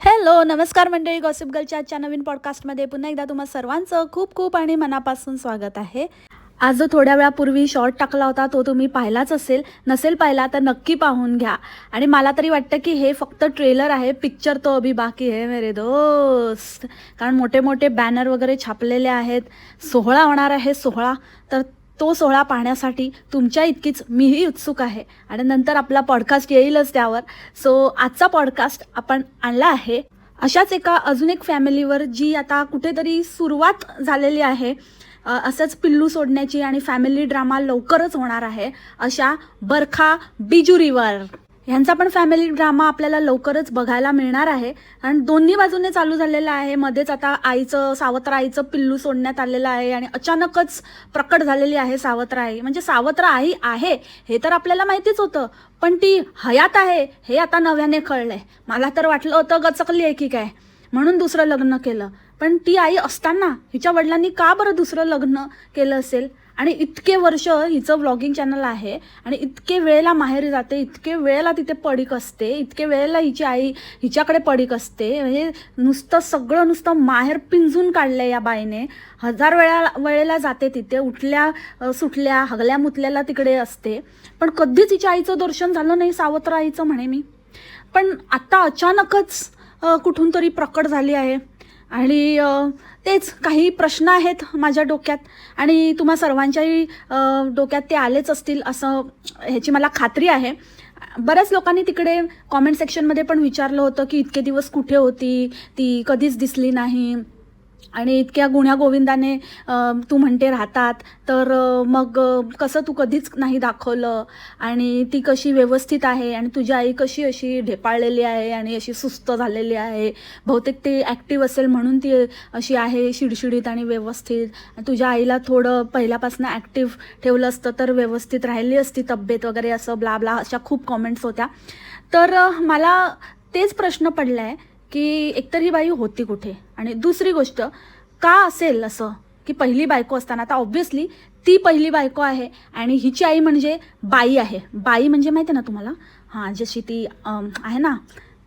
Hello नमस्कार मंडळी gossip गर्लच्या आजच्या नवीन पॉडकास्टमध्ये पुन्हा एकदा तुम्हा सर्वांचं खूप खूप आणि मनापासून स्वागत आहे. आज जो थोड्या वेळापूर्वी शॉर्ट टाकला होता तो तुम्ही पाहिलाच असेल. नसेल पाहिला तर नक्की पाहून घ्या. आणि मला तरी वाटतं की हे फक्त ट्रेलर आहे पिक्चर तो अभी बाकी आहे मेरे दोस्त. कारण मोठे मोठे बॅनर वगैरे छापलेले आहेत. सोहळा होणार आहे सोहळा. तर तो सोहळा पाहण्यासाठी तुमच्या इतकीच मीही उत्सुक आहे. आणि नंतर आपला पॉडकास्ट येईलच त्यावर. सो आजचा पॉडकास्ट आपण आणला आहे. अशाच एका अजून एक फॅमिलीवर जी आता कुठेतरी सुरुवात झालेली आहे. असंच पिल्लू सोडण्याची आणि फॅमिली ड्रामा लवकरच होणार आहे अशा बरखा बिजुरीवर. ह्यांचा पण फॅमिली ड्रामा आपल्याला लवकरच बघायला मिळणार आहे. आणि दोन्ही बाजूने चालू झालेलं आहे. मध्येच आता आईचं सावत्र आईचं पिल्लू सोडण्यात आलेलं आहे आणि अचानकच प्रकट झालेली आहे सावत्र आई म्हणजे सावत्र आई आहे हे तर आपल्याला माहितीच होतं. पण ती हयात आहे हे आता नव्याने कळलंय. मला तर वाटलं होतं गचकली आहे की काय? म्हणून दुसरं लग्न केलं. पण ती आई असताना हिच्या वडिलांनी का बरं दुसरं लग्न केलं असेल? आणि इतके वर्ष हिचं व्लॉगिंग चॅनल आहे आणि इतके वेळेला माहेरी जाते इतके वेळेला तिथे पडीक असते इतके वेळेला हिची आई हिच्याकडे पडीक असते. म्हणजे नुसतं सगळं नुसतं माहेर पिंजून काढलं या बाईने. हजार वेळा वेळेला जाते तिथे उठल्या सुटल्या हगल्या मुतल्याला तिकडे असते. पण कधीच हिच्या आईचं दर्शन झालं नाही सावत्र आईचं म्हणे मी. पण आता अचानकच कुठून तरी प्रकट झाली आहे. आणि तेच काही प्रश्न आहेत माझ्या डोक्यात. आणि तुम्हा सर्वांच्याही डोक्यात ते आलेच असतील असं ह्याची मला खात्री आहे. बऱ्याच लोकांनी तिकडे कॉमेंट सेक्शनमध्ये पण विचारलं होतं की इतके दिवस कुठे होती? ती कधीच दिसली नाही. आणि इतक्या गुण्या गोविंदाने तू म्हणते राहतात तर मग कसं तू कधीच नाही दाखवलं? आणि ती कशी व्यवस्थित आहे? आणि तुझी आई कशी अशी ढेपाळलेली आहे? आणि अशी सुस्त झालेली आहे? बहुतेक ती ॲक्टिव्ह असेल म्हणून ती अशी आहे शिडशिडीत आणि व्यवस्थित. तुझ्या आईला थोडं पहिल्यापासून ॲक्टिव्ह ठेवलं असतं तर व्यवस्थित राहिली असती तब्येत वगैरे असं ब्ला ब्ला अशा खूप कॉमेंट्स होत्या. तर मला तेच प्रश्न पडला आहे की एकतर ही बाई होती कुठे? आणि दुसरी गोष्ट का असेल असं की पहिली बायको असताना आता ऑब्व्हियसली ती पहिली बायको आहे आणि हिची आई म्हणजे बाई आहे. बाई म्हणजे माहिती आहे ना तुम्हाला? हां जशी ती आहे ना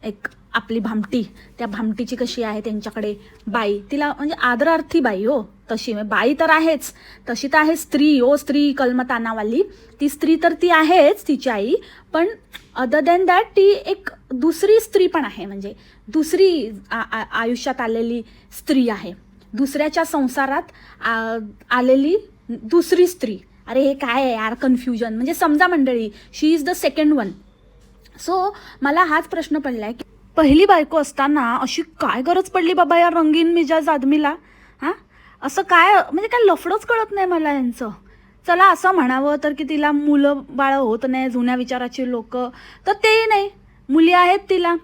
एक आपली भामटी त्या भामटीची कशी आहे त्यांच्याकडे बाई. तिला म्हणजे आदरार्थी बाई हो तशी. म्हणजे बाई तर आहेच. तशी तर आहे स्त्री हो स्त्री कलमतानावाली. ती स्त्री तर ती आहेच तिची आई. पण अदर दॅन दॅट ती एक दुसरी स्त्री पण आहे. म्हणजे दुसरी आ- आयुष्यात आलेली स्त्री आहे. दुसऱ्याच्या संसारात आ- आलेली दुसरी स्त्री. अरे हे काय आहे यार? कन्फ्युजन म्हणजे समजा मंडळी she is the second one so मला हाच प्रश्न पडला आहे की पहिली बायको असताना अशी काय गरज पडली बाबा या रंगीन मिजाज आदमीला? हां? असं काय म्हणजे काय लफडंच कळत नाही मला यांचं. चला असं म्हणावं तर की तिला मुलं बाळं होत नाही जुन्या विचाराची लोक. तर तेही नाही. मुली आहेत तिला.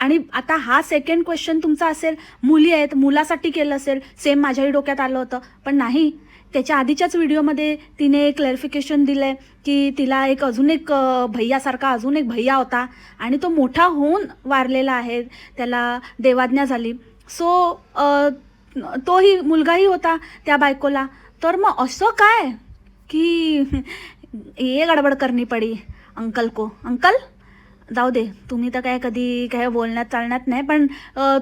आणि आता हा सेकंड क्वेश्चन तुमचा असेल मुली आहेत मुलासाठी केलं असेल सेम माझ्याही डोक्यात आलं होतं. पण नाही त्याच्या आधीच्याच व्हिडिओमध्ये तिने क्लॅरिफिकेशन दिलं आहे की तिला एक अजून एक भैयासारखा अजून एक भैया होता. आणि तो मोठा होऊन वारलेला आहे. त्याला देवाज्ञा झाली. सो तोही मुलगाही होता त्या बायकोला. तर मग असं काय? की ये गडबड करणी पडी अंकल को. अंकल? जाऊ दे तुम्ही तर काय कधी काय बोलण्यात चालण्यात नाही पण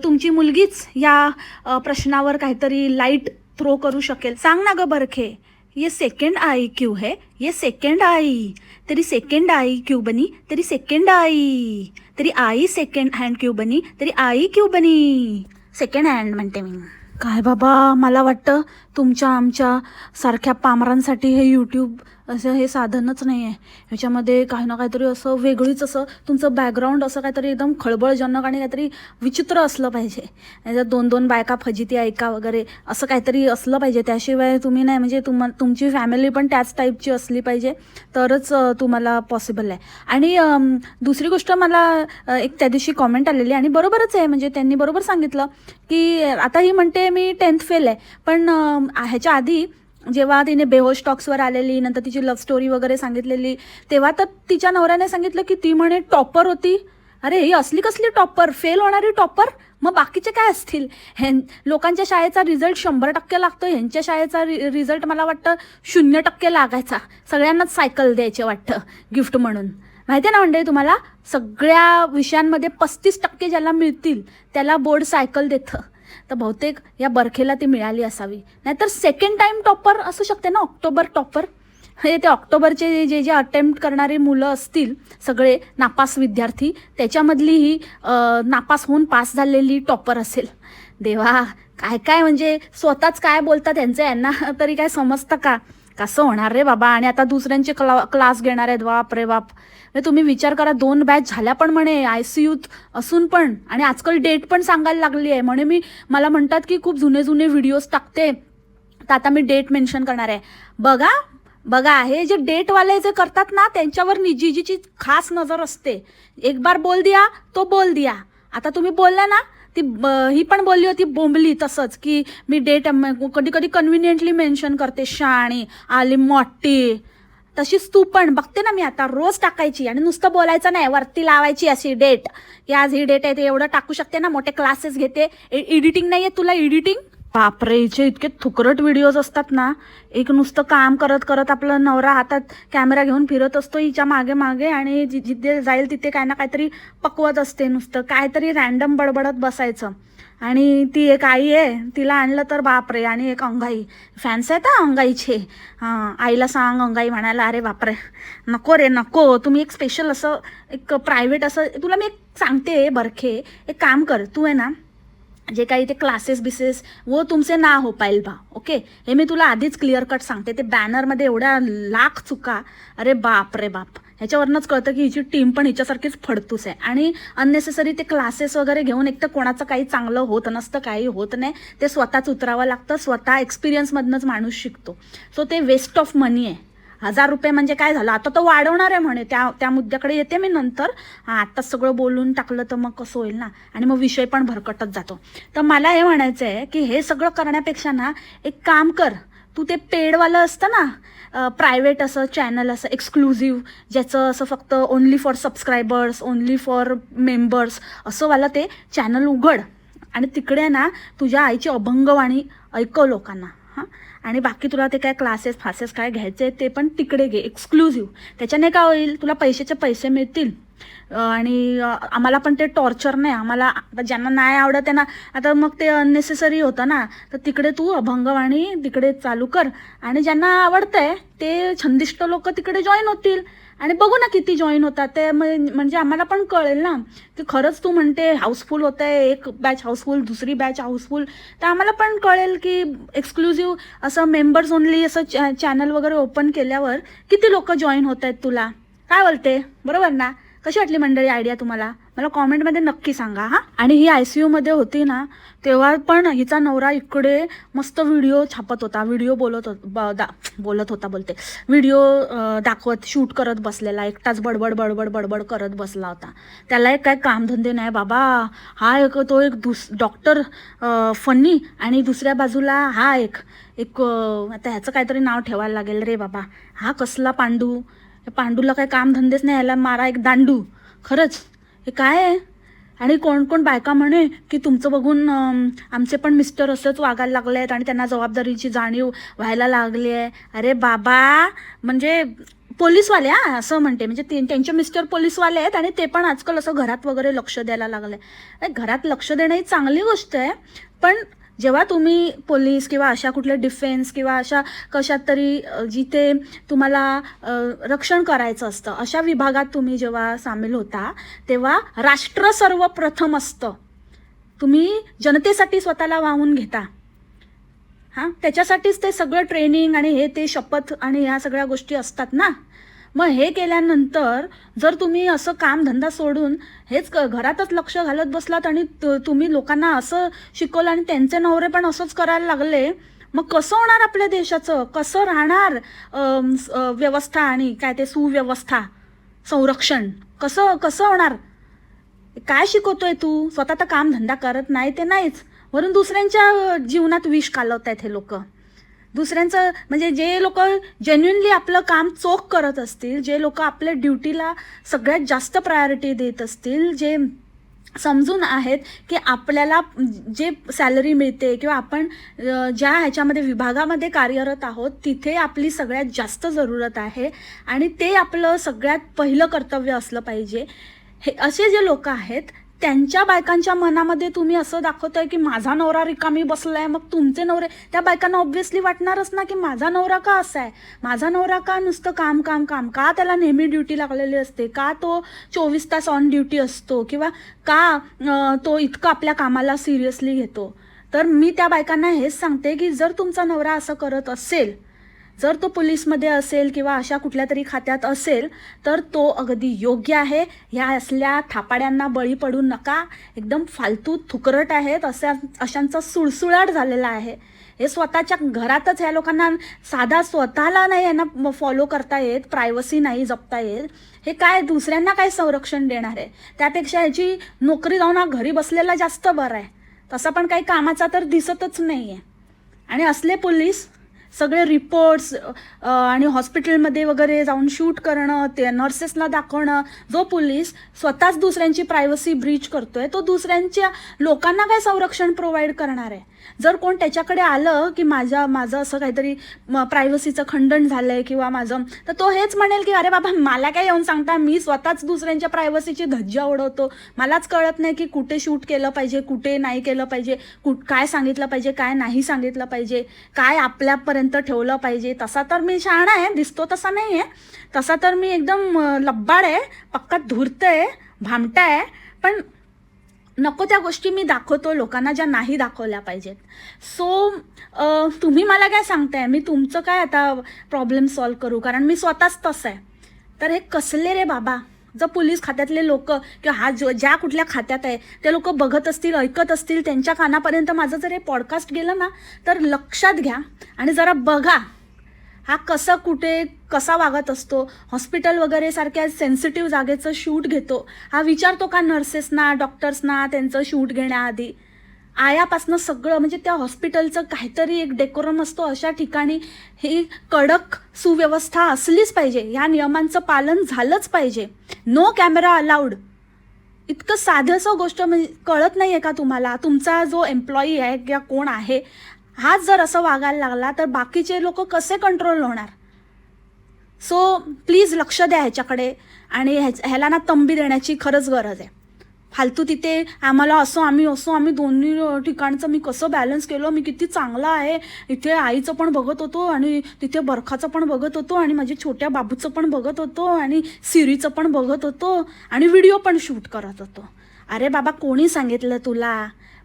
तुमची मुलगीच या प्रश्नावर काहीतरी लाइट थ्रो करू शकेल. सांग ना ग बरखे ये सेकंड आई क्यू है? ये सेकंड आई. तेरी सेकंड आई क्यू बनी? तेरी सेकंड आई. तेरी आई सेकंड हँड क्यू बनी? तेरी आई क्यू बनी? सेकंड हँड म्हणते मी. काय बाबा मला वाटतं तुमच्या आमच्या सारख्या पामरांसाठी हे यूट्यूब असं हे साधनच नाही आहे ह्याच्यामध्ये काही ना काहीतरी असं वेगळीच असं तुमचं बॅकग्राऊंड असं काहीतरी एकदम खळबळजनक आणि काहीतरी विचित्र असलं पाहिजे. याच्यात दोन दोन बायका फजिती ऐका वगैरे असं काहीतरी असलं पाहिजे. त्याशिवाय तुम्ही नाही म्हणजे तुम तुमची फॅमिली पण त्याच टाईपची असली पाहिजे. तरच तुम्हाला पॉसिबल आहे. आणि दुसरी गोष्ट मला एक त्या दिवशी कॉमेंट आलेली आणि बरोबरच आहे. म्हणजे त्यांनी बरोबर सांगितलं की आता ही म्हणते मी टेन्थ फेल आहे. पण ह्याच्या आधी जेव्हा तिने बेहोश टॉक्सवर आलेली नंतर तिची लव्ह स्टोरी वगैरे सांगितलेली तेव्हा तर तिच्या नवऱ्याने सांगितलं की ती म्हणे टॉपर होती. अरे ही असली कसली टॉपर फेल होणारी टॉपर मग बाकीचे काय असतील? हे लोकांच्या शाळेचा रिझल्ट शंभर टक्के लागतो ह्यांच्या शाळेचा रि रिझल्ट मला वाटतं शून्य टक्के लागायचा. सगळ्यांनाच सायकल द्यायचे वाटतं गिफ्ट म्हणून. माहिती आहे ना मंडळी तुम्हाला? सगळ्या विषयांमध्ये पस्तीस टक्के ज्याला मिळतील त्याला बोर्ड सायकल देतं. तर बहुतेक या बरखेला ती मिळाली असावी. नाहीतर सेकंड टाइम टॉपर असू शकते ना ऑक्टोबर टॉपर हे ते ऑक्टोबरचे जे जे अटेम्प्ट करणारे मुलं असतील सगळे नापास विद्यार्थी त्याच्यामधली ही नापास होऊन पास झालेली टॉपर असेल. देवा काय काय म्हणजे स्वतःच काय बोलतात त्यांचं यांना तरी काय समजतं का? कसं होणार रे बाबा? आणि आता दुसऱ्यांचे क्ला क्लास घेणार आहेत. बाप रे बाप. म्हणजे तुम्ही विचार करा दोन बॅच झाल्या पण म्हणे आय सी यूत असून पण. आणि आजकाल डेट पण सांगायला लागली आहे. म्हणे मी मला म्हणतात की खूप जुने जुने व्हिडिओज टाकते. तर आता मी डेट मेन्शन करणार आहे. बघा बघा हे जे डेटवाले जे करतात ना त्यांच्यावर निजीजीची खास नजर असते. एक बार बोल दिया तो बोल दिया. आता तुम्ही बोलला ना ती ब- ही पण बोलली होती बोंबली तसंच की मी डेट कधी कधी कन्व्हिनियंटली मेन्शन करते शाणी आली मोठी. तशीच तू पण बघते ना मी आता रोज टाकायची आणि नुसतं बोलायचं नाही वरती लावायची अशी डेट. की आज ही डेट आहे ते एवढं टाकू शकते ना मोठे क्लासेस घेते. एडिटिंग नाही आहे तुला एडिटिंग बापरे इतके थुकरट व्हिडिओज असतात ना. एक नुसतं काम करत करत आपला नवरा हातात कॅमेरा घेऊन फिरत असतो हिच्या मागे मागे आणि जि- जिथे जाईल तिथे काय ना काहीतरी पकवत असते नुसतं. काहीतरी रॅन्डम बडबडत बसायचं. आणि ती एक आई आहे तिला आणलं तर बापरे आणि एक अंगाई. फॅन्स आहेत हा अंगाईचे. हां आईला सांग अंगाई म्हणायला अरे बापरे नको रे नको. तुम्ही एक स्पेशल असं एक प्रायव्हेट असं तुला मी एक सांगते बरखे. एक काम कर तू आहे ना जे काही ते क्लासेस बिसेस वो तुमचे ना हो पाईल बा ओके हे मी तुला आधीच क्लिअर कट सांगते. ते बॅनरमध्ये एवढ्या लाख चुका अरे बाप रे बाप. ह्याच्यावरनंच कळतं की हिची टीम पण हिच्यासारखीच फडतूस आहे. आणि अननेसेसरी ते क्लासेस वगैरे घेऊन एक तर कोणाचं काही चांगलं होत नसतं काही होत नाही. ते स्वतःच उतरावं लागतं. स्वतः एक्सपिरियन्समधनंच माणूस शिकतो. सो ते वेस्ट ऑफ मनी आहे. हजार रुपये म्हणजे काय झालं? आता तर वाढवणार आहे म्हणे. त्या त्या मुद्द्याकडे येते मी नंतर. हां आत्ताच सगळं बोलून टाकलं तर मग कसं होईल ना? आणि मग विषय पण भरकटत जातो. तर मला हे म्हणायचं आहे की हे सगळं करण्यापेक्षा ना एक काम कर. तू ते पेडवालं असतं ना प्रायव्हेट असं चॅनल असं एक्सक्लुझिव्ह ज्याचं असं फक्त only for subscribers only for members असं वाला ते चॅनल उघड. आणि तिकडे ना तुझ्या आईची अभंगवाणी ऐकव लोकांना. हां? आणि बाकी तुला ते काय क्लासेस फासेस काय घ्यायचे ते पण तिकडे घे एक्सक्लुझिव्ह त्याच्याने काय होईल? तुला पैशाचे पैसे मिळतील. आणि आम्हाला पण ते टॉर्चर नाही. आम्हाला आता ज्यांना नाही आवडत त्यांना आता मग ते अननेसेसरी होतं ना तर तिकडे तू अभंगवाणी तिकडे चालू कर. आणि ज्यांना आवडतंय ते छंदिष्ट लोक तिकडे जॉईन होतील. आणि बघू ना किती जॉईन होतात. ते म्हणजे आम्हाला पण कळेल ना की खरंच तू म्हणते हाऊसफुल होत आहे एक बॅच हाऊसफुल दुसरी बॅच हाऊसफुल तर आम्हाला पण कळेल की एक्सक्लुझिव्ह असं मेंबर्स ओनली असं चॅ चॅनल वगैरे ओपन केल्यावर किती लोक जॉईन होत आहेत तुला? काय बोलते? बरोबर ना? कशी वाटली मंडळी आयडिया तुम्हाला? मला कॉमेंटमध्ये नक्की सांगा हां. आणि ही आय सी यूमध्ये होती ना तेव्हा पण हिचा नवरा इकडे मस्त व्हिडिओ छापत होता व्हिडिओ बोलत होता ब- दा बोलत होता बोलते. व्हिडिओ दाखवत शूट करत बसलेला एकटाच बडबड बडबड बडबड करत बसला होता. त्याला एक काय कामधंदे नाही बाबा हा एक तो एक दुस डॉक्टर फनी आणि दुसऱ्या बाजूला हा एक एक आता ह्याचं काहीतरी नाव ठेवायला लागेल रे बाबा. हा कसला पांडू? पांडूला काय कामधंदेच नाही याला मारा एक दांडू. खरंच. हे काय आहे? आणि कोण कोण बायका म्हणे की तुमचं बघून आमचे पण मिस्टर असंच वागायला लागले आहेत आणि त्यांना जबाबदारीची जाणीव व्हायला लागली आहे. अरे बाबा म्हणजे पोलीसवाले हा असं म्हणते. म्हणजे ते- त्यांचे मिस्टर पोलीसवाले आहेत आणि ते पण आजकाल असं घरात वगैरे लक्ष द्यायला लागले. आहे घरात लक्ष देणं ही चांगली गोष्ट आहे पण जेव्हा तुम्ही पोलीस किंवा अशा कुठल्या डिफेन्स किंवा अशा कशात तरी जिथे तुम्हाला रक्षण करायचं असतं अशा विभागात तुम्ही जेव्हा सामील होता तेव्हा राष्ट्र सर्वप्रथम असतं. तुम्ही जनतेसाठी स्वतःला वाहून घेता. हां? त्याच्यासाठीच ते सगळं ट्रेनिंग आणि हे ते शपथ आणि ह्या सगळ्या गोष्टी असतात ना? मग हे केल्यानंतर जर तुम्ही असं काम धंदा सोडून हेच क- घरातच लक्ष घालत बसलात आणि तुम्ही लोकांना असं शिकवलं आणि त्यांचे नवरे पण असंच करायला लागले मग कसं होणार आपल्या देशाचं? कसं राहणार व्यवस्था आणि काय ते सुव्यवस्था संरक्षण? कसं कसं होणार? काय शिकवतोय तू? स्वतः तर काम धंदा करत नाही ते नाहीच. वरून दुसऱ्यांच्या जीवनात विष कालवत आहेत हे लोक. दुसऱ्यांचं म्हणजे जे लोक जेन्युनली आपलं काम चोख करत असतील जे लोक आपल्या ड्युटीला सगळ्यात जास्त प्रायोरिटी देत असतील जे समजून आहेत की आपल्याला जे सॅलरी मिळते किंवा आपण ज्या ह्याच्यामध्ये विभागामध्ये कार्यरत आहोत तिथे आपली सगळ्यात जास्त जरूरत आहे आणि ते आपलं सगळ्यात पहिलं कर्तव्य असलं पाहिजे. हे असे जे लोक आहेत त्यांच्या बायकांच्या मनामध्ये तुम्ही असं दाखवताय की माझा नवरा रिकामी बसलाय मग तुमचे नवरे त्या बायकांना ऑब्व्हियसली वाटणारच ना की माझा नवरा का असा आहे? माझा नवरा का नुसतं काम काम काम? का त्याला नेहमी ड्युटी लागलेली असते? का तो चोवीस तास ऑन ड्युटी असतो? किंवा का तो इतकं आपल्या कामाला सिरियसली घेतो? तर मी त्या बायकांना हेच सांगते की जर तुमचा नवरा असं करत असेल जर तो पोलीसमध्ये असेल किंवा अशा कुठल्या तरी खात्यात असेल तर तो अगदी योग्य आहे. ह्या असल्या थापाड्यांना बळी पडू नका. एकदम फालतू थुकरट आहेत. अशा अशांचा सुळसुळाट झालेला आहे. हे स्वतःच्या घरातच ह्या लोकांना साधा स्वतःला नाही यांना फॉलो करता येत प्रायव्हसी नाही जपता येत. हे काय दुसऱ्यांना काय संरक्षण देणार आहे? त्यापेक्षा ह्याची नोकरी जाऊन हा घरी बसलेला जास्त बरं आहे. तसा पण काही कामाचा तर दिसतच नाही आहे आणि असले पोलीस सगळे रिपोर्ट्स आणि हॉस्पिटलमध्ये वगैरे जाऊन शूट करणं ते नर्सेसला दाखवणं जो पोलीस स्वतःच दुसऱ्यांची प्रायव्हसी ब्रीच करतोय तो दुसऱ्यांच्या लोकांना काय संरक्षण प्रोव्हाइड करणार आहे? जर कोण त्याच्याकडे आलं की माझ्या माझं असं काहीतरी प्रायव्हसीचं खंडन झालं आहे किंवा माझं तर तो हेच म्हणेल की अरे बाबा मला काय येऊन सांगता? मी स्वतःच दुसऱ्यांच्या प्रायव्हसीची धज्जा उडवतो मलाच कळत नाही की कुठे शूट केलं पाहिजे कुठे नाही केलं पाहिजे कुठ काय सांगितलं पाहिजे काय नाही सांगितलं पाहिजे काय आपल्यापर्यंत ठेवलं पाहिजे. तसा तर मी शहाणा आहे दिसतो तसा नाही आहे तसा तर मी एकदम लब्बाड आहे पक्का धूर्त आहे भामटा आहे. पण नको त्या गोष्टी मी दाखवतो लोकांना ज्या नाही दाखवल्या पाहिजेत. सो तुम्ही मला काय सांगताय? मी तुमचं काय आता प्रॉब्लेम सॉल्व करू? कारण मी स्वतःच तसं आहे. तर हे कसले रे बाबा? जर पोलीस खात्यातले लोक किंवा हा जो ज्या कुठल्या खात्यात आहे ते लोक बघत असतील ऐकत असतील त्यांच्या कानापर्यंत माझं जर हे पॉडकास्ट गेलं ना तर लक्षात घ्या आणि जरा बघा. हा कसं कुठे कसा वागत असतो हॉस्पिटल वगैरे सारख्या सेन्सिटिव्ह जागेचं शूट घेतो हा विचारतो का नर्सेसना डॉक्टर्सना त्यांचं शूट घेण्याआधी? आयापासनं सगळं म्हणजे त्या हॉस्पिटलचं काहीतरी एक डेकोरम असतो अशा ठिकाणी ही कडक सुव्यवस्था असलीच पाहिजे. ह्या नियमांचं पालन झालंच पाहिजे. नो कॅमेरा अलाउड इतकं साधंसं गोष्ट म्हणजे कळत नाही आहे का तुम्हाला? तुमचा जो एम्प्लॉई आहे किंवा कोण आहे हाच जर असं वागायला लागला तर बाकीचे लोक कसे कंट्रोल होणार? सो प्लीज लक्ष द्या ह्याच्याकडे आणि ह्या ह्याला ना तंबी देण्याची खरंच गरज आहे. फालतू तिथे आम्हाला असो आम्ही असो आम्ही दोन्ही ठिकाणचं मी कसं बॅलन्स केलं मी किती चांगला आहे इथे आईचं पण बघत होतो आणि तिथे बरखाचं पण बघत होतो आणि माझ्या छोट्या बाबूचं पण बघत होतो आणि सिरीचं पण बघत होतो आणि व्हिडिओ पण शूट करत होतो. अरे बाबा कोणी सांगितलं तुला?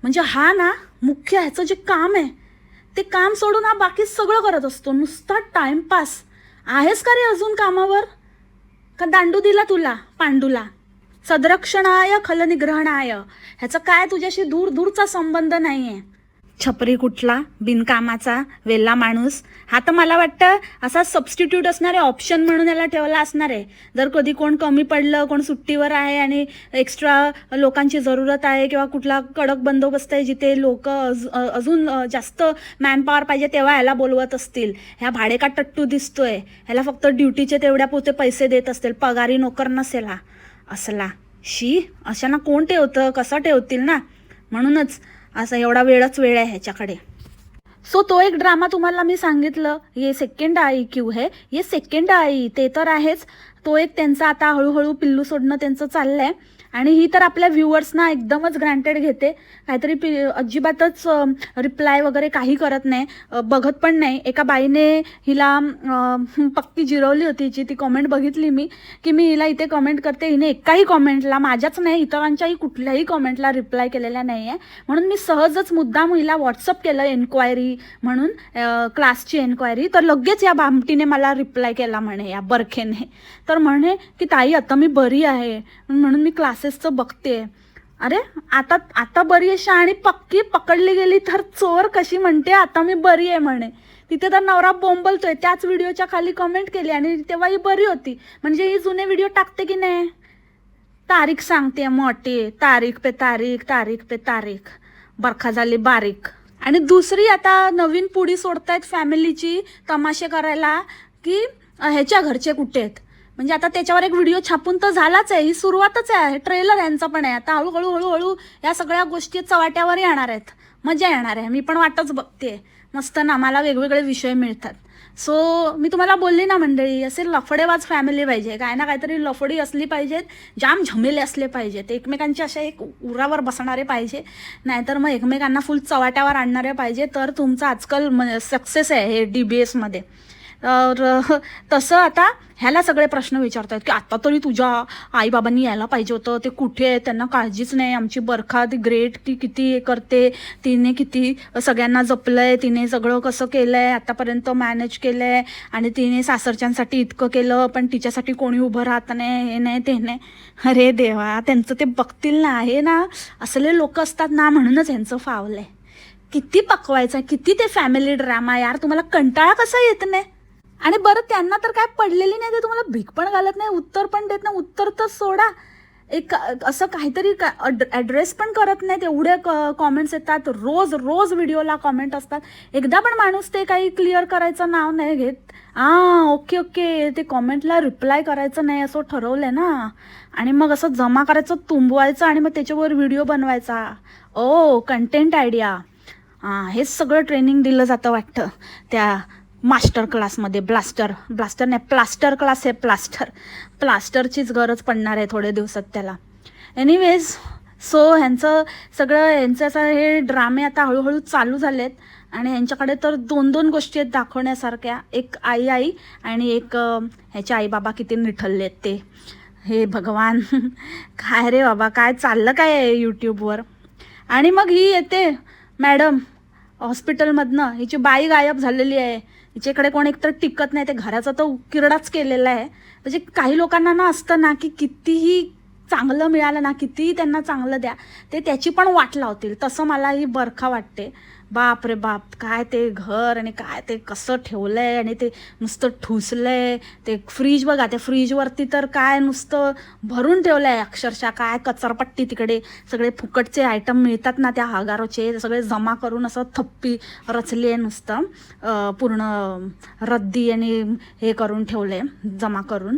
म्हणजे हा ना मुख्य ह्याचं जे काम आहे ते काम सोडून हा बाकी सगळं करत असतो. नुसता टाइमपास आहेस का रे अजून कामावर? का दांडू दिला तुला पांडूला? सदरक्षणाय खलनिग्रहणाय. ह्याचं काय तुझ्याशी दूर दूरचा संबंध नाही आहे छपरी कुठला बिनकामाचा वेल्ला माणूस हा तर मला वाटतं असा सबस्टिट्यूट असणारे ऑप्शन म्हणून याला ठेवला असणार आहे. जर कधी कोण कमी पडलं कोण सुट्टीवर आहे आणि एक्स्ट्रा लोकांची जरूरत आहे किंवा कुठला कडक बंदोबस्त आहे जिथे लोक अजून जास्त मॅनपॉवर पाहिजे तेव्हा ह्याला बोलवत असतील. ह्या भाडेका टट्टू दिसतोय. ह्याला फक्त ड्युटीचे तेवढ्या पुरते पैसे देत असतील. पगारी नोकर नसेल हा. असला. शी अशांना कोण ठेवतं? कसं ठेवतील ना? म्हणूनच असा एवढा वेळच वेळ आहे ह्याच्याकडे. सो तो एक ड्रामा तुम्हाला मी सांगितलं ये सेकंड आई क्यू है. ये सेकंड आई ते तर आहेच. तो एक त्यांचा आता हळूहळू पिल्लू सोडणं त्यांचं चाललंय. आणि ही तर आपल्या व्ह्युअर्सना एकदमच ग्रँटेड घेते. काहीतरी पि अजिबातच रिप्लाय वगैरे काही करत नाही. बघत पण नाही. एका बाईने हिला पक्की जिरवली होती जी ती कॉमेंट बघितली मी की मी हिला इथे कमेंट करते. हिने एकाही कॉमेंटला माझ्याच नाही इतरांच्याही कुठल्याही कॉमेंटला रिप्लाय केलेला नाही आहे म्हणून मी सहजच मुद्दाम हिला व्हॉट्सअप केलं एन्क्वायरी म्हणून. क्लासची एन्क्वायरी तर लगेच या बामटीने मला रिप्लाय केला म्हणे या बरखेने. तर म्हणे की ताई आता मी बरी आहे. म्हणून मी क्लास क्लासेसचं बघते. अरे आता आता बरी आहे शहाणी पक्की पकडली गेली तर चोर कशी म्हणते? आता मी बरी आहे म्हणे. तिथे तर नवरा बोंबलतोय. त्याच व्हिडिओच्या खाली कमेंट केली आणि तेव्हा ही बरी होती. म्हणजे ही जुने व्हिडिओ टाकते की नाही? तारीख सांगते मोठी. तारीख पे तारीख तारीख पे तारीख. बरखा झाली बारीक. आणि दुसरी आता नवीन पुढी सोडतायत फॅमिलीची तमाशे करायला की ह्याच्या घरचे कुठे आहेत? म्हणजे आता त्याच्यावर एक व्हिडिओ छापून तर झालाच आहे. ही सुरुवातच आहे. ट्रेलर यांचा पण आहे. आता हळूहळू हळूहळू या सगळ्या गोष्टी चवाट्यावर येणार आहेत. मजा येणार आहे. मी पण वाटच बघते मस्त ना मला वेगवेगळे विषय मिळतात. सो मी तुम्हाला बोलली ना मंडळी असे लफडेवाज फॅमिली पाहिजे. काय ना काहीतरी लफडी असली पाहिजेत जाम झमेले असले पाहिजेत. एकमेकांचे असे एक उरावर बसणारे पाहिजे. नाहीतर मग एकमेकांना फुल चवाट्यावर आणणारे पाहिजे. तर तुमचं आजकाल सक्सेस आहे हे डी बी एसमध्ये तर तसं आता ह्याला सगळे प्रश्न विचारतात की आता तरी तुझ्या आईबाबांनी यायला पाहिजे होतं ते कुठे आहे त्यांना काळजीच नाही आमची बरखा ती ग्रेट ती किती हे करते तिने किती सगळ्यांना जपलं आहे तिने सगळं कसं केलं आहे आतापर्यंत मॅनेज केलं आहे आणि तिने सासरच्यांसाठी इतकं केलं पण तिच्यासाठी कोणी उभं राहत नाही हे नाही ते नाही. अरे देवा त्यांचं ते बघतील ना हे ना असले लोक असतात ना म्हणूनच यांचं फावलं आहे किती पकवायचं किती ते फॅमिली ड्रामा यार तुम्हाला कंटाळा कसा येत नाही? आणि बरं त्यांना तर काय पडलेली नाही ते तुम्हाला भीक पण घालत नाही उत्तर पण देत नाही. उत्तर तर सोडा. एक असं काहीतरी का ॲड्रेस पण करत नाहीत. एवढे कॉमेंट्स येतात. रोज रोज व्हिडिओला कॉमेंट असतात. एकदा पण माणूस ते काही क्लिअर करायचं नाव नाही घेत. आ ओके ओके ते कॉमेंटला रिप्लाय करायचं नाही असं ठरवलं आहे ना. आणि मग असं जमा करायचं तुंबवायचं आणि मग त्याच्यावर व्हिडिओ बनवायचा. ओ कंटेंट आयडिया हां हेच सगळं ट्रेनिंग दिलं जातं वाटतं. त्या मास्टर क्लासमध्ये ब्लास्टर. ब्लास्टर नाही प्लास्टर क्लास आहे प्लास्टर. प्लास्टरचीच गरज पडणार आहे थोड्या दिवसात त्याला. एनिवेज सो ह्यांचं सगळं यांचं असं हे ड्रामे आता हळूहळू चालू झालेत. आणि यांच्याकडे तर दोन दोन गोष्टी आहेत दाखवण्यासारख्या. एक आई आई आणि एक ह्याचे आई बाबा किती निठलले आहेत ते. हे भगवान. काय रे बाबा काय चाललं काय आहे यूट्यूबवर आणि मग ही येते मॅडम हॉस्पिटलमधनं. हिची बाई गायब झालेली आहे. हिच्याकडे कोण एकतर टिकत नाही ते घराचा तर किरडाच केलेला आहे. म्हणजे काही लोकांना ना असतं ना की कितीही चांगलं मिळालं ना कितीही त्यांना चांगलं द्या ते त्याची पण वाट लावतील. तसं मला ही बरखा वाटते. बाप रे बाप काय ते घर आणि काय ते कसं ठेवलंय आणि ते नुसतं ठुसलंय. ते फ्रीज बघा त्या फ्रीजवरती तर काय नुसतं भरून ठेवलंय अक्षरशः. काय कचरपट्टी तिकडे सगळे फुकटचे आयटम मिळतात ना त्या हगारोचे सगळे जमा करून असं थप्पी रचली आहे नुसतं पूर्ण रद्दी आणि हे करून ठेवले जमा करून.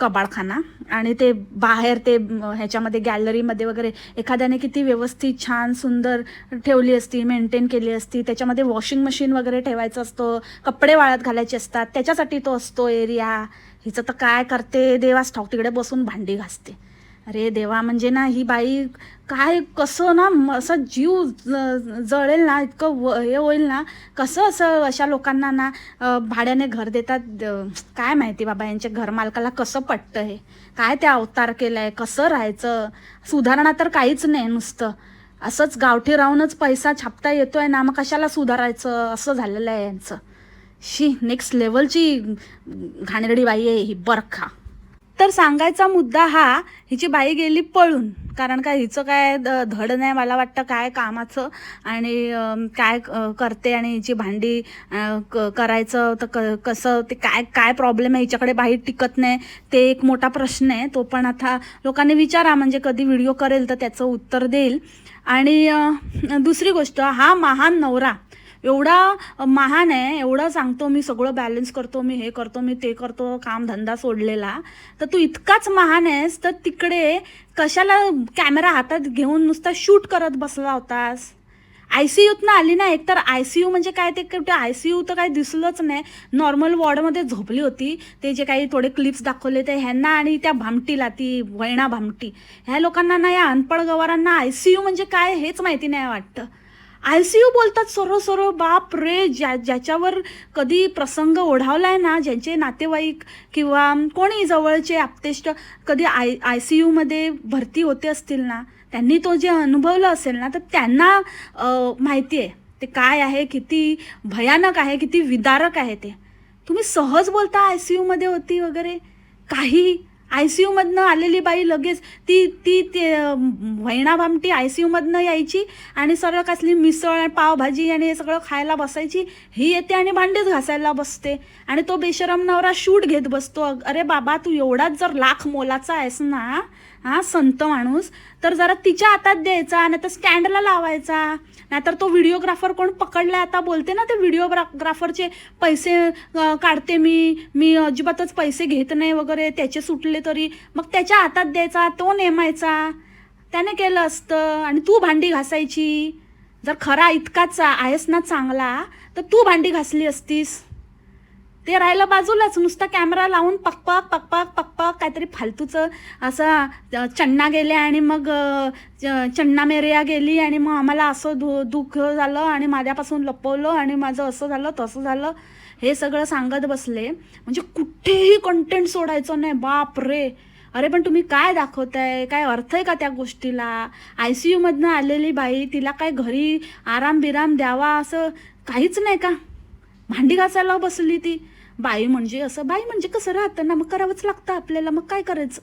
कबाडखाना. आणि ते बाहेर ते ह्याच्यामध्ये गॅलरीमध्ये वगैरे एखाद्याने किती व्यवस्थित छान सुंदर ठेवली असती मेंटेन केली असती त्याच्यामध्ये वॉशिंग मशीन वगैरे ठेवायचं असतं कपडे वाळत घालायचे असतात त्याच्यासाठी तो असतो एरिया हिचं तर काय करते देवाच ठाऊक तिकडे बसून भांडी घासते. अरे देवा म्हणजे ना ही बाई काय कसं ना असं जीव जळेल ना इतकं व हे होईल ना कसं असं अशा लोकांना ना भाड्याने घर देतात काय माहिती बाबा यांच्या घरमालकाला कसं पटतं हे? काय ते अवतार केलं आहे कसं राहायचं? सुधारणा तर काहीच नाही नुसतं. असंच गावठी राहूनच पैसा छापता येतोय ना मग कशाला सुधारायचं? असं झालेलं आहे यांचं. शी नेक्स्ट लेवलची घाणेरडी बाई आहे ही बरखा तर सांगायचा मुद्दा हा हिची बाई गेली पळून. कारण काय हिचं काय द- धड नाही मला वाटतं काय कामाचं. आणि काय करते आणि हिची भांडी क- करायचं तर क कसं ते काय काय प्रॉब्लेम आहे? हिच्याकडे बाहेर टिकत नाही. ते एक मोठा प्रश्न आहे. तो पण आता लोकांनी विचारा म्हणजे कधी व्हिडिओ करेल तर त्याचं उत्तर देईल. आणि दुसरी गोष्ट हा महान नवरा एवढा महान आहे एवढं सांगतो मी सगळं बॅलन्स करतो मी हे करतो मी ते करतो काम धंदा सोडलेला. तर तू इतकाच महान आहेस तर तिकडे कशाला कॅमेरा हातात घेऊन नुसता शूट करत बसला होतास? आय सी यूतनं आली ना एकतर आय सी यू म्हणजे काय ते कुठे आय सी यू तर काही दिसलंच नाही. नॉर्मल वॉर्डमध्ये झोपली होती. ते जे काही थोडे क्लिप्स दाखवले ते ह्यांना आणि त्या भामटीला ती वैणा भामटी. ह्या लोकांना ना या अनपड गवारांना आय सी यू म्हणजे काय हेच माहिती नाही वाटतं. आय सी यू बोलतात सर्व सर्व बाप रे ज्या ज्याच्यावर कधी प्रसंग ओढावलाय ना ज्यांचे नातेवाईक किंवा कोणी जवळचे आप्तेष्ट कधी आय आय सी यूमध्ये भरती होते असतील ना त्यांनी तो जे अनुभवलं असेल ना तर त्यांना माहिती आहे. ते काय आहे किती भयानक आहे किती विदारक आहे ते. तुम्ही सहज बोलता आय सी यूमध्ये होती वगैरे? काही आय सी यूमधनं आलेली बाई लगेच ती ती ते वैणा भामटी आय सी यूमधनं यायची आणि सरळ कसली मिसळ पावभाजी आणि हे सगळं खायला बसायची. ही येते आणि भांडीच घासायला बसते. आणि तो बेशरम नवरा शूट घेत बसतो. अरे बाबा तू एवढाच जर लाख मोलाचा आहेस ना हा संत माणूस. तर जरा तिच्या हातात द्यायचा नाही तर स्टँडला लावायचा. नाहीतर तो व्हिडिओग्राफर कोण पकडला आता बोलते ना ते व्हिडिओग्राफरचे पैसे काढते मी. मी अजिबातच पैसे घेत नाही वगैरे त्याचे सुटले तरी. मग त्याच्या हातात द्यायचा तो नेमायचा. त्याने केलं असतं. आणि तू भांडी घासायची. जर खरा इतकाच आहेस ना चांगला तर तू भांडी घासली असतीस. ते राहिलं बाजूलाच. नुसता कॅमेरा लावून पकपक पकपक पकपक काहीतरी फालतूचं असं चन्ना गेले आणि मग चन्ना मेरिया गेली आणि मग आम्हाला असं दु दुःख झालं आणि माझ्यापासून लपवलं आणि माझं असं झालं तसं झालं. हे सगळं सांगत बसले. म्हणजे कुठेही कंटेंट सोडायचं नाही. बाप रे. अरे पण तुम्ही काय दाखवताय? काय अर्थ आहे का त्या गोष्टीला? आय सी यूमधनं आलेली बाई तिला काय घरी आराम बिराम द्यावा असं काहीच नाही का? भांडी घासायला बसली ती. बाई म्हणजे असं बाई म्हणजे कसं राहतं ना मग करावंच लागतं आपल्याला मग काय करायचं?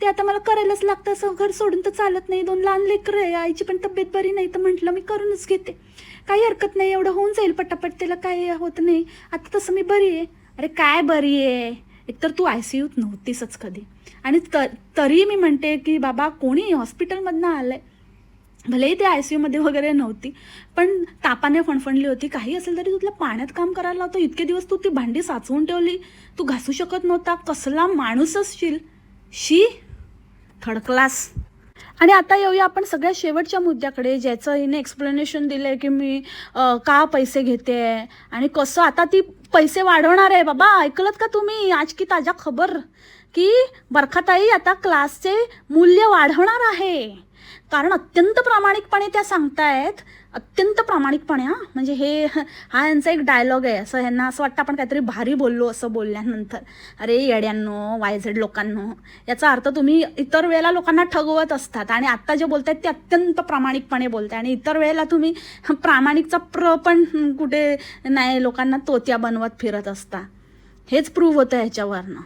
ते आता मला करायलाच लागतं असं घर सोडून तर चालत नाही. दोन लहान लेकरं आहे आईची पण तब्येत बरी नाही तर म्हटलं मी करूनच घेते. काही हरकत नाही एवढं होऊन जाईल पटापट त्याला काय होत नाही. आता तसं मी बरी आहे. अरे काय बरी आहे? एकतर तू आय सी यूत नव्हतीसच कधी. आणि तर तरी मी म्हणते की बाबा कोणी हॉस्पिटलमधनं आलं आहे भलेही ते आय सी यूमध्ये वगैरे नव्हती पण तापाने फणफणली होती. काही असेल तरी तुला पाण्यात काम करायला लावतो. इतके दिवस तू ती भांडी साचवून ठेवली. तू घासू शकत नव्हता. कसला माणूस असशील? शी? थर्ड क्लास आणि आता येऊया आपण सगळ्या शेवटच्या मुद्द्याकडे ज्याचं हिने एक्सप्लेनेशन दिलं आहे की मी आ, का पैसे घेते? आणि कसं आता ती पैसे वाढवणार आहे? बाबा ऐकलत का तुम्ही? आज की ताजा खबर? की बरखाताई आता क्लासचे मूल्य वाढवणार आहे. कारण अत्यंत प्रामाणिकपणे त्या सांगतायत. अत्यंत प्रामाणिकपणे हा. म्हणजे हे हा यांचा एक डायलॉग आहे. असं ह्यांना असं वाटतं आपण काहीतरी भारी बोललो असं बोलल्यानंतर. अरे येड्यांनो वायझेड लोकांनो. याचा अर्थ तुम्ही इतर वेळेला लोकांना ठगवत असतात आणि आत्ता जे बोलतायत ते अत्यंत प्रामाणिकपणे बोलताय. आणि इतर वेळेला तुम्ही प्रामाणिकचा प्र पण कुठे नाही लोकांना तोत्या बनवत फिरत असता. हेच प्रूव्ह होतं ह्याच्यावरनं.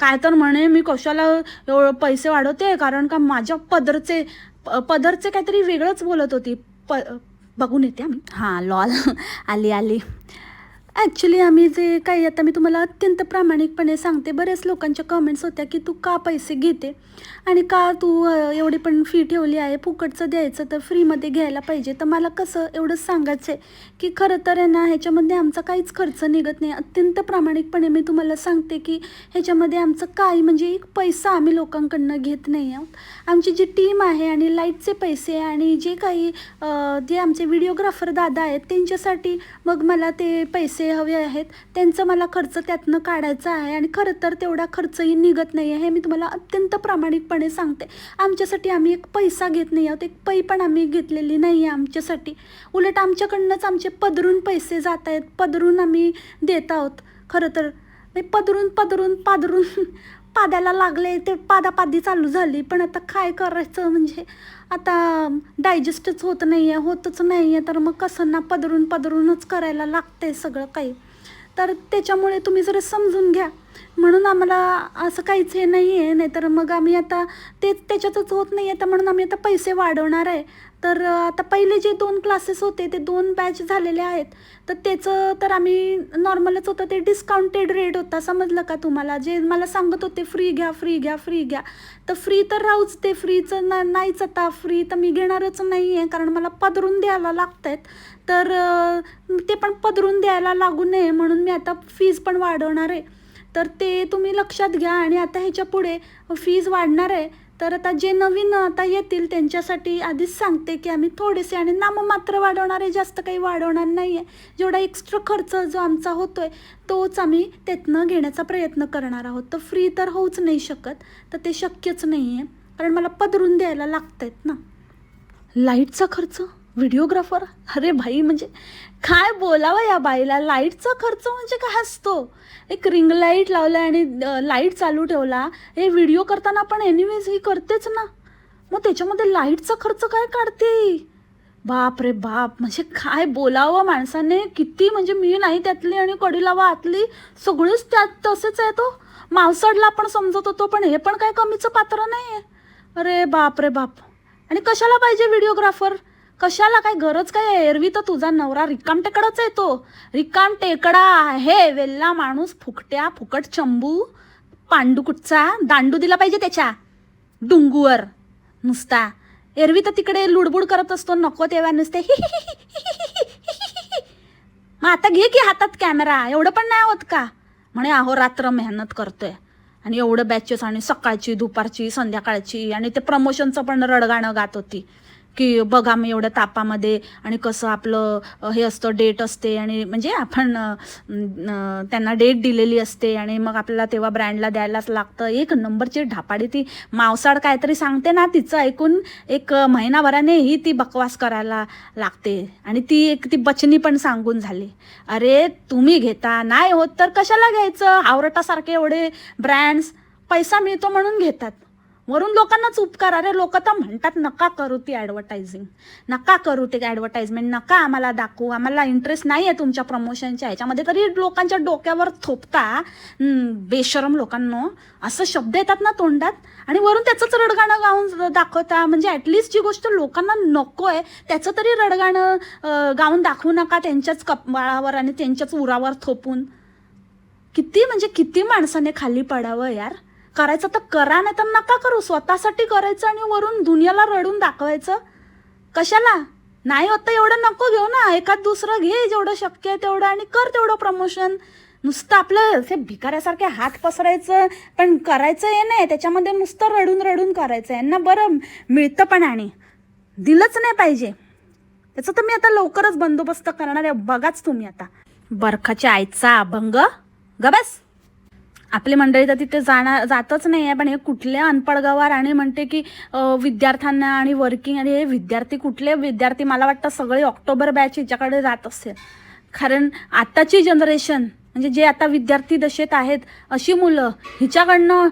काय तर म्हणे मी कशाला एवढं पैसे वाढवते कारण का माझ्या पदरचे पदरचं काहीतरी वेगळंच बोलत होती. प बघून येते आम्ही. हां लॉल. आली आली. ॲक्च्युली आम्ही जे काही आता मी तुम्हाला अत्यंत प्रामाणिकपणे सांगते. बऱ्याच लोकांच्या कमेंट्स होत्या की तू का पैसे घेते? आणि का तू एवढी पण फी ठेवली आहे? फुकटचं द्यायचं तर फ्रीमध्ये घ्यायला पाहिजे. तर मला कसं एवढंच सांगायचं आहे की खरं तर ना ह्याच्यामध्ये आमचा काहीच खर्च निघत नाही. अत्यंत प्रामाणिकपणे मी तुम्हाला सांगते की ह्याच्यामध्ये आमचं काही म्हणजे एक पैसा आम्ही लोकांकडनं घेत नाही आहोत. आमची जी टीम आहे आणि लाईटचे पैसे आणि जे काही जे आमचे व्हिडिओग्राफर दादा आहेत त्यांच्यासाठी मग मला ते पैसे हवे आहेत त्यांचा मला खर्च त्यातनं काढायचा आहे आणि खरं तर तेवढा खर्चही निघत नाही आहे. हे मी तुम्हाला अत्यंत प्रामाणिकपणे सांगते. आमच्यासाठी आम्ही एक पैसा घेत नाही आहोत. एक पै पण आम्ही घेतलेली नाही आहे आमच्यासाठी. उलट आमच्याकडनंच आमचे पदरून पैसे जात आहेत. पदरून आम्ही देत आहोत. खरं तर पदरून पदरून पादरून पाद्याला लागले ते पादापादी चालू झाली. पण आता काय करायचं म्हणजे आता डायजेस्टच होत नाही आहे होतच नाही आहे तर मग कसं ना पदरून पदरूनच करायला लागतंय सगळं काही. तर त्याच्यामुळे तुम्ही जरा समजून घ्या. म्हणून आम्हाला असं काहीच हे नाही आहे नाहीतर मग आम्ही आता ते त्याच्यातच होत नाही आहे तर म्हणून आम्ही आता पैसे वाढवणार आहे. तर आता पहिले जे दोन क्लासेस होते ते दोन बॅच झालेले आहेत. तर त्याचं तर आम्ही नॉर्मलच होतं ते डिस्काउंटेड रेट होता. समजलं का तुम्हाला? जे मला सांगत होते फ्री घ्या फ्री घ्या फ्री घ्या. तर फ्री तर राहूच ते फ्रीचं ना नाहीच आता फ्री तर मी घेणारच नाही आहे कारण मला पदरून द्यायला लागत आहेत तर ते पण पदरून द्यायला लागू नये म्हणून मी आता फीज पण वाढवणार आहे. तर ते तुम्ही लक्षात घ्या आणि आता ह्याच्या पुढे फीज वाढणार आहे. तर आता जे नवीन आता येतील त्यांच्यासाठी आधीच सांगते की आम्ही थोडेसे आणि नाममात्र वाढवणार आहे जास्त काही वाढवणार नाही आहे जेवढा एक्स्ट्रा खर्च जो आमचा होतो आहे तोच आम्ही त्यातनं घेण्याचा प्रयत्न करणार आहोत. तर फ्री तर होऊच नाही शकत तर ते शक्यच नाही आहे कारण मला पदरून द्यायला लागत आहेत ना लाईटचा खर्च? व्हिडिओग्राफर? अरे भाई म्हणजे काय बोलावं या बाईला? लाईटचा खर्च म्हणजे काय असतो? एक रिंग लाइट लावला आणि लाइट चालू ठेवला. हे व्हिडिओ करताना पण एनिवेज ही करतेच ना. मग त्याच्यामध्ये लाईटचा खर्च काय काढते? बाप रे बाप म्हणजे काय बोलावं माणसाने? किती म्हणजे मी नाही त्यातली आणि कडीलावा आतली सगळंच त्यात तसेच आहे तो. मावसाडला आपण समजत होतो पण हे पण काय कमीचं पात्र नाही आहे अरे बाप रे बाप. आणि कशाला पाहिजे व्हिडिओग्राफर? कशाला काय गरज काय एरवी तर तुझा नवरा रिकाम टेकडाच आहे तो. रिकाम टेकडा आहे. वेल्ला माणूस फुकट्या फुकट चंबू पांडुकुटचा दांडू दिला पाहिजे त्याच्या. डुंगूवर. नुसता. एरवी तर तिकडे लुडबुड करत असतो. नको तेव्हा नुसते मग आता घे की हातात कॅमेरा. एवढं पण नाही होत का? म्हणे अहो रात्र मेहनत करतोय. आणि एवढं बॅचेस आणि सकाळची दुपारची संध्याकाळची आणि ते प्रमोशनचं पण रडगाणं गात होती. की बघा मी एवढ्या तापामध्ये आणि कसं आपलं हे असतं डेट असते आणि म्हणजे आपण त्यांना डेट दिलेली असते आणि मग आपल्याला तेव्हा ब्रँडला द्यायलाच लागतं. एक नंबरची ढापाडी ती मावसाड काहीतरी सांगते ना तिचं ऐकून एक महिनाभराने महिनाभरानेही ती बकवास करायला लागते. आणि ती एक ती बचनी पण सांगून झाली. अरे तुम्ही घेता? नाही होत तर कशाला घ्यायचं? आवरटासारखे एवढे ब्रँड्स पैसा मिळतो म्हणून घेतात. वरून लोकांनाच उपकार. अरे लोक तर म्हणतात नका करू ती ॲडव्हर्टायझिंग नका करू ते ॲडव्हर्टाइजमेंट नका आम्हाला दाखवू. आम्हाला इंटरेस्ट नाही आहे तुमच्या प्रमोशनच्या ह्याच्यामध्ये तरी लोकांच्या डोक्यावर थोपता. बेशरम लोकांनो. असं शब्द येतात ना तोंडात. आणि वरून त्याचंच रडगाणं गाऊन दाखवता. म्हणजे ॲटलिस्ट जी गोष्ट लोकांना नको आहे त्याचं तरी रडगाणं गाऊन दाखवू नका त्यांच्याच कपाळावर आणि त्यांच्याच उरावर थोपून. किती म्हणजे किती माणसाने खाली पडावं यार? करायचं तर करा नाही तर नका करू. स्वतःसाठी करायचं आणि वरून दुनियाला रडून दाखवायचं. कशाला? नाही होतं एवढं नको घेऊ ना. एखाद दुसरं घे जेवढं शक्य आहे तेवढं आणि कर तेवढं प्रमोशन नुसतं आपलं हे भिकाऱ्यासारखे हात पसरायचं पण करायचं हे नाही. त्याच्यामध्ये नुसतं रडून रडून करायचं. यांना बरं मिळतं पण आणि. दिलंच नाही पाहिजे. त्याचं तर मी आता लवकरच बंदोबस्त करणार आहे. बघाच तुम्ही आता. बरखाच्या आईचा अभंग. ग बस. आपली मंडळी तर तिथे जाणार जातच नाही आहे पण हे कुठल्या अनपड आणि म्हणते की विद्यार्थ्यांना आणि वर्किंग आणि हे विद्यार्थी कुठले? विद्यार्थी मला वाटतं सगळे ऑक्टोबर बॅच हिच्याकडे जात असेल कारण आत्ताची जनरेशन म्हणजे जे आता विद्यार्थी दशेत आहेत अशी मुलं हिच्याकडनं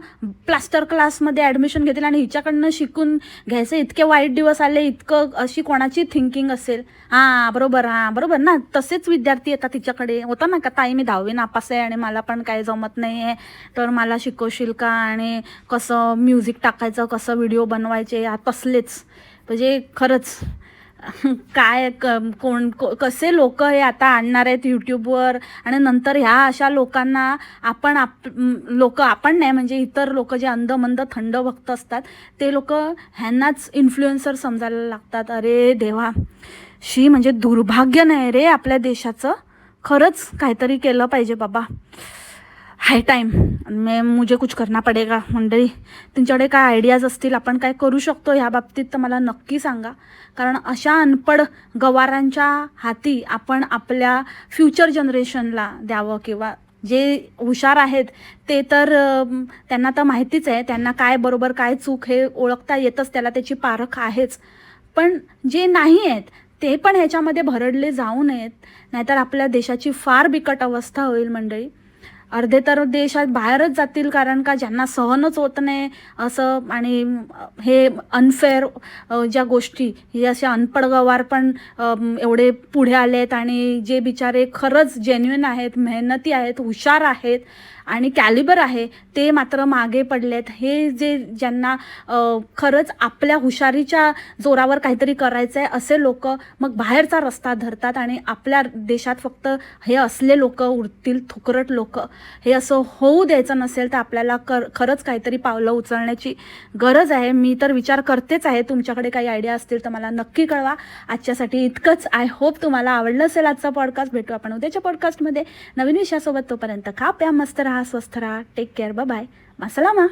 प्लास्टर क्लासमध्ये ॲडमिशन घेतील आणि हिच्याकडनं शिकून घ्यायचे. इतके वाईट दिवस आले इतकं अशी कोणाची थिंकिंग असेल? हां बरोबर हां बरोबर ना? तसेच विद्यार्थी येतात तिच्याकडे. होता ना का ताई मी दहावी नापास आहे आणि मला पण काही जमत नाही आहे तर मला शिकवशील का? आणि कसं म्युझिक टाकायचं कसं व्हिडिओ बनवायचे? या तसलेच. म्हणजे खरंच काय क कोण को कसे लोक हे आता आणणार आहेत यूट्यूबवर आणि नंतर ह्या अशा लोकांना आपण आप लोक आपण नाही म्हणजे इतर लोक जे अंधमंद थंड भक्त असतात ते लोक ह्यांनाच इन्फ्लुएन्सर समजायला लागतात. अरे देवा शी म्हणजे दुर्भाग्य नाही रे आपल्या देशाचं. खरंच काहीतरी केलं पाहिजे बाबा. हाय टाईम मे मुझे कुछ करना पडेगा मंडळी. तुमच्याकडे काय आयडियाज असतील आपण काय करू शकतो ह्या बाबतीत तर मला नक्की सांगा. कारण अशा अनपड गवारांच्या हाती आपण आपल्या फ्युचर जनरेशनला द्यावं किंवा जे हुशार आहेत ते तर त्यांना तर माहितीच आहे. त्यांना काय बरोबर काय चूक हे ओळखता येतच त्याला त्याची पारख आहेच. पण जे नाही आहेत ते पण ह्याच्यामध्ये भरडले जाऊ नयेत. नाहीतर आपल्या देशाची फार बिकट अवस्था होईल मंडळी. अर्धे तर देशात बाहेरच जातील कारण का ज्यांना सहनच होत नाही असं आणि हे अनफेअर ज्या गोष्टी हे असे अनपड गवार पण एवढे पुढे आलेत आणि जे बिचारे खरंच जेन्युइन आहेत मेहनती आहेत हुशार आहेत आणि कॅलिबर आहे ते मात्र मागे पडलेत. हे जे ज्यांना खरंच आपल्या हुशारीच्या जोरावर काहीतरी करायचं आहे असे लोक मग बाहेरचा रस्ता धरतात आणि आपल्या देशात फक्त हे असले लोक उरतील थुकरट लोक. हे असं होऊ द्यायचं नसेल तर आपल्याला कर खरंच काहीतरी पावलं उचलण्याची गरज आहे. मी तर विचार करतेच आहे. तुमच्याकडे काही आयडिया असतील तर मला नक्की कळवा. आजच्यासाठी इतकंच. आय होप तुम्हाला आवडलं असेल आजचा पॉडकास्ट भेटू आपण उद्याच्या पॉडकास्टमध्ये नवीन विषयासोबत तोपर्यंत खा प्या मस्त राहा. સ્વસ્થ રહા. Take care bye મસલામાં